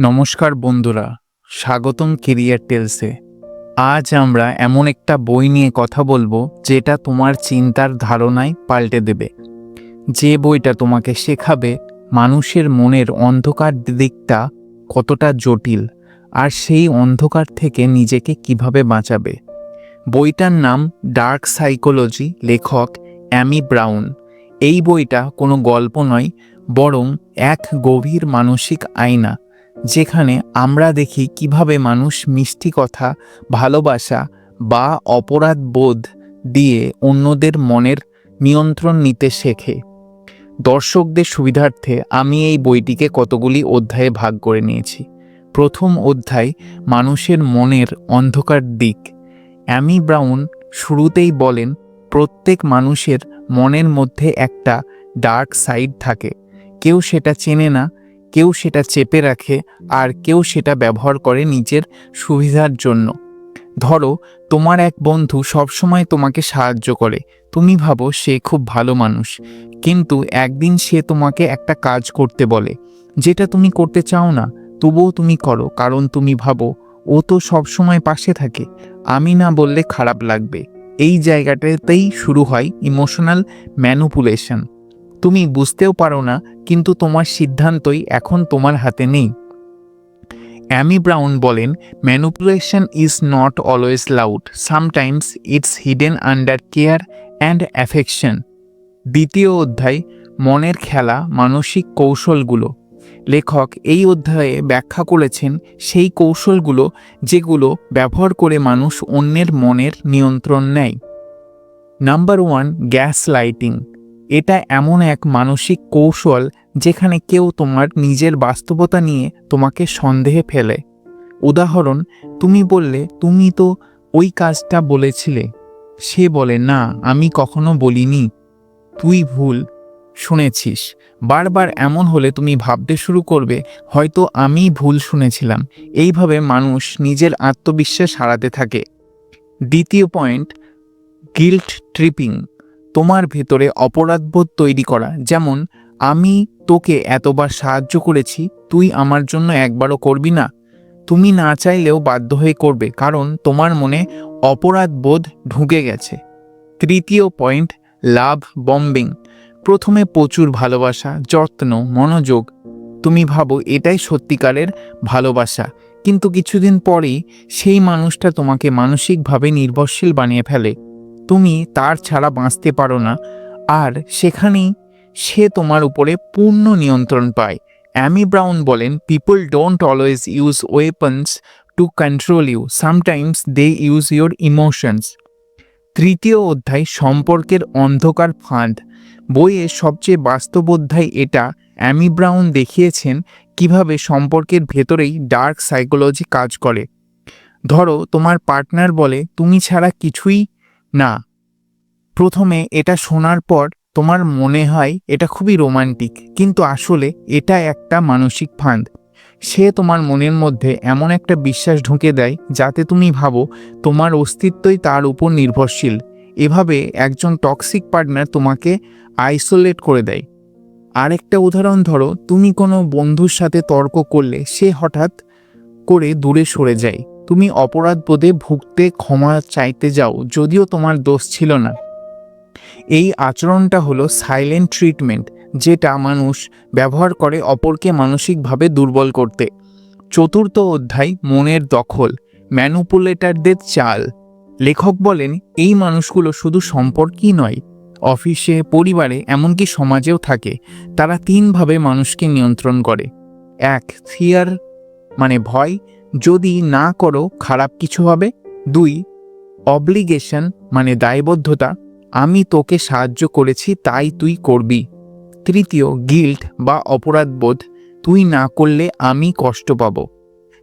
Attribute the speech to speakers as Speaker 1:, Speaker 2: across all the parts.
Speaker 1: নমস্কার বন্ধুরা, স্বাগতম কেরিয়ার টেলসে আজ আমরা এমন একটা বই নিয়ে কথা বলব যেটা তোমার চিন্তার ধারণায় পাল্টে দেবে। যে বইটা তোমাকে শেখাবে মানুষের মনের অন্ধকার দিকটা কতটা জটিল আর সেই অন্ধকার থেকে নিজেকে কীভাবে বাঁচাবে। বইটার নাম ডার্ক সাইকোলজি লেখক অ্যামি ব্রাউন এই বইটা কোনো গল্প নয়, বরং এক গভীর মানসিক আয়না। যেখানে আমরা দেখি কীভাবে মানুষ মিষ্টি কথা, ভালোবাসা বা অপরাধ বোধ দিয়ে অন্যদের মনের নিয়ন্ত্রণ নিতে শেখে। দর্শকদের সুবিধার্থে আমি এই বইটিকে কতগুলি অধ্যায়ে ভাগ করে নিয়েছি। প্রথম অধ্যায়, মানুষের মনের অন্ধকার দিক। অ্যামি ব্রাউন শুরুতেই বলেন, প্রত্যেক মানুষের মনের মধ্যে একটা ডার্ক সাইড থাকে। কেউ সেটা চেনে না কেউ সেটা চেপে রাখে আর কেউ সেটা ব্যবহার করে নিজের সুবিধার জন্য। ধরো, তোমার এক বন্ধু সবসময় তোমাকে সাহায্য করে। তুমি ভাবো সে খুব ভালো মানুষ। কিন্তু একদিন সে তোমাকে একটা কাজ করতে বলে। যেটা তুমি করতে চাও না, তবুও তুমি করো। কারণ তুমি ভাবো, ও তো সবসময় পাশে থাকে। আমি না বললে খারাপ লাগবে। এই জায়গাটাতেই শুরু হয় ইমোশনাল ম্যানুপুলেশন তুমি বুঝতেও পারো না, কিন্তু তোমার সিদ্ধান্তই এখন তোমার হাতে নেই। অ্যামি ব্রাউন বলেন manipulation is not always loud sometimes it's hidden under care and affection দ্বিতীয় অধ্যায়, মনের খেলা, মানসিক কৌশলগুলো। লেখক এই অধ্যায়ে ব্যাখ্যা করেছেন সেই কৌশলগুলো যেগুলো ব্যবহার করে মানুষ অন্যের মনের নিয়ন্ত্রণ নেয়। নাম্বার ওয়ান গ্যাস লাইটিং এটা এমন এক মানসিক কৌশল যেখানে কেউ তোমার নিজের বাস্তবতা নিয়ে তোমাকে সন্দেহে ফেলে। উদাহরণ, তুমি বললে, তুমি তো ওই কাজটা বলেছিলে। সে বলে, না, আমি কখনো বলিনি। তুই ভুল, শুনেছিস। বারবার এমন হলে তুমি ভাবতে শুরু করবে, হয়তো আমি ভুল শুনেছিলাম। এইভাবে মানুষ নিজের আত্মবিশ্বাস হারাতে থাকে। দ্বিতীয় পয়েন্ট গিল্ট ট্রিপিং তোমার ভেতরে অপরাধবোধ তৈরি করা। যেমন, আমি তোকে এতবার সাহায্য করেছি, তুই আমার জন্য একবারও করবি না। তুমি না চাইলেও বাধ্য হয়ে করবে, কারণ তোমার মনে অপরাধবোধ ঢুকে গেছে। তৃতীয় পয়েন্ট, লাভ বম্বিং। প্রথমে প্রচুর ভালোবাসা, যত্ন, মনোযোগ। তুমি ভাবো, এটাই সত্যিকারের ভালোবাসা। কিন্তু কিছুদিন পরেই সেই মানুষটা তোমাকে মানসিকভাবে নির্ভরশীল বানিয়ে ফেলে। তুমি তার ছাড়া বাঁচতে পারো না। আর সেখানেই সে তোমার উপরে পূর্ণ নিয়ন্ত্রণ পায়। অ্যামি ব্রাউন বলেন people don't always use weapons to control you sometimes they use your emotions তৃতীয় অধ্যায়, সম্পর্কের অন্ধকার ফাঁদ। বইয়ের সবচেয়ে বাস্তব অধ্যায় এটা। অ্যামি ব্রাউন দেখিয়েছেন কীভাবে সম্পর্কের ভেতরেই ডার্ক সাইকোলজি কাজ করে। ধরো, তোমার পার্টনার বলে, তুমি ছাড়া কিছুই না। প্রথমে এটা শোনার পর তোমার মনে হয় এটা খুবই রোমান্টিক, কিন্তু আসলে এটা একটা মানসিক ফাঁদ। সে তোমার মনের মধ্যে এমন একটা বিশ্বাস ঢুকে দেয় যাতে তুমি ভাবো তোমার অস্তিত্বই তার উপর নির্ভরশীল। এভাবে একজন টক্সিক পার্টনার তোমাকে আইসোলেট করে দেয়। আরেকটা উদাহরণ ধরো, তুমি কোনো বন্ধুর সাথে তর্ক করলে সে হঠাৎ করে দূরে সরে যায়। তুমি অপরাধ বোধে ভুগতে ক্ষমা চাইতে যাও, যদিও তোমার দোষ ছিল না। এই আচরণটা হলো সাইলেন্ট ট্রিটমেন্ট যেটা মানুষ ব্যবহার করে অপরকে মানসিকভাবে দুর্বল করতে। চতুর্থ অধ্যায়, মনের দখল ম্যানুপুলেটারদের চাল। লেখক বলেন, এই মানুষগুলো শুধু সম্পর্কই নয়, অফিসে, পরিবারে, এমনকি সমাজেও থাকে। তারা তিনভাবে মানুষকে নিয়ন্ত্রণ করে। এক ফিয়ার মানে ভয় যদি না করো, খারাপ কিছু হবে? দুই অব্লিগেশন মানে দায়বদ্ধতা। আমি তোকে সাহায্য করেছি, তাই তুই করবি। তৃতীয় গিল্ট বা অপরাধবোধ। তুই না করলে আমি কষ্ট পাব।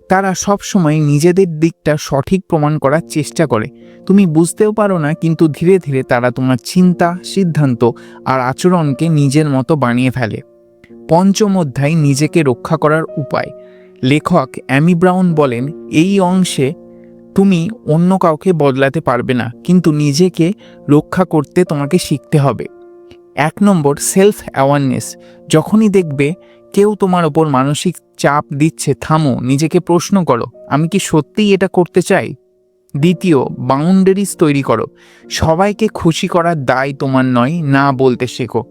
Speaker 1: তারা সব সময় নিজেদের দিকটা সঠিক প্রমাণ করার চেষ্টা করে। তুমি বুঝতেও পারো না, কিন্তু ধীরে ধীরে তারা তোমার চিন্তা, সিদ্ধান্ত আর আচরণকে নিজের মতো বানিয়ে ফেলে। পঞ্চম অধ্যায়, নিজেকে রক্ষা করার উপায়। লেখক অ্যামি ব্রাউন বলেন, এই অংশে তুমি অন্য কাউকে বদলাতে পারবে না, কিন্তু নিজেকে রক্ষা করতে তোমাকে শিখতে হবে। এক নম্বর সেলফ অ্যাওয়ারনেস যখনই দেখবে কেউ তোমার ওপর মানসিক চাপ দিচ্ছে, থামো, নিজেকে প্রশ্ন করো, আমি কি সত্যিই এটা করতে চাই? দ্বিতীয় বাউন্ডারিজ তৈরি করো। সবাইকে খুশি করার দায় তোমার নয়, না বলতে শেখো।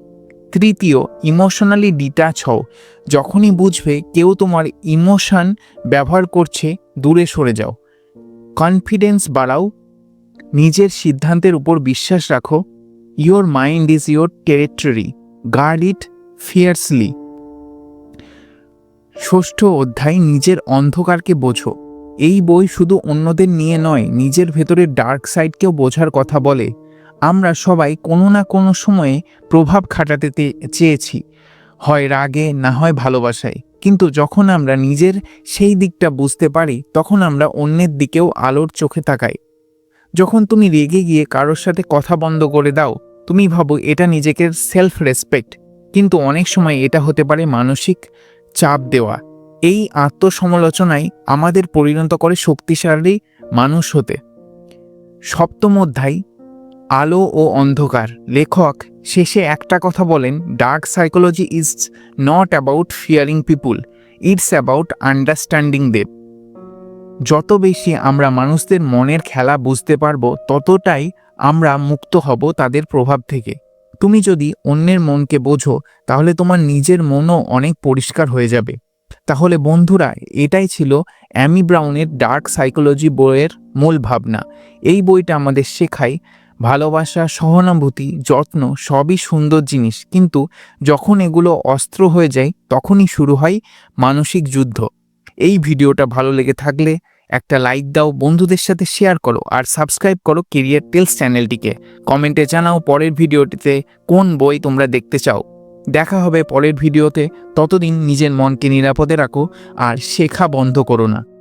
Speaker 1: তৃতীয় ইমোশনালি ডিট্যাচ হও। যখনই বুঝবে কেউ তোমার ইমোশন ব্যবহার করছে, দূরে সরে যাও। কনফিডেন্স বাড়াও। নিজের সিদ্ধান্তের উপর বিশ্বাস রাখো। Your mind is your territory guard it fiercely ষষ্ঠ অধ্যায়, নিজের অন্ধকারকে বোঝো। এই বই শুধু অন্যদের নিয়ে নয়, নিজের ভেতরের ডার্ক সাইডকেও বোঝার কথা বলে। আমরা সবাই কোনো না কোনো সময়ে প্রভাব খাটাতে চেয়েছি। হয় রাগে, না হয় ভালোবাসায়। কিন্তু যখন আমরা নিজের সেই দিকটা বুঝতে পারি, তখন আমরা অন্যের দিকেও আলোর চোখে তাকাই। যখন তুমি রেগে গিয়ে কারোর সাথে কথা বন্ধ করে দাও, তুমি ভাবো এটা নিজেকে সেলফ রেসপেক্ট কিন্তু অনেক সময় এটা হতে পারে মানসিক চাপ দেওয়া। এই আত্মসমালোচনাই আমাদের পরিণত করে শক্তিশালী মানুষ হতে। সপ্তম অধ্যায় আলো ও অন্ধকার। লেখক শেষে একটা কথা বলেন dark psychology is not about fearing people it's about understanding them যত বেশি আমরা মানুষদের মনের খেলা বুঝতে পারব, ততটাই আমরা মুক্ত হব তাদের প্রভাব থেকে। তুমি যদি অন্যের মনকে বোঝো, তাহলে তোমার নিজের মনও অনেক পরিষ্কার হয়ে যাবে। তাহলে বন্ধুরা, এটাই ছিল অ্যামি ব্রাউনের ডার্ক সাইকোলজি বইয়ের মূল ভাবনা। এই বইটা আমাদের শেখায় ভালোবাসা, সহানুভূতি, যত্ন সবই সুন্দর জিনিস। কিন্তু যখন এগুলো অস্ত্র হয়ে যায়, তখনই শুরু হয় মানসিক যুদ্ধ। এই ভিডিওটা ভালো লেগে থাকলে একটা লাইক দাও, বন্ধুদের সাথে শেয়ার করো আর সাবস্ক্রাইব করো কেরিয়ার টেলস চ্যানেলটিকে। কমেন্টে জানাও পরের ভিডিওটিতে কোন বই তোমরা দেখতে চাও। দেখা হবে পরের ভিডিওতে। ততদিন নিজের মনকে নিরাপদে রাখো আর শেখা বন্ধ করো না।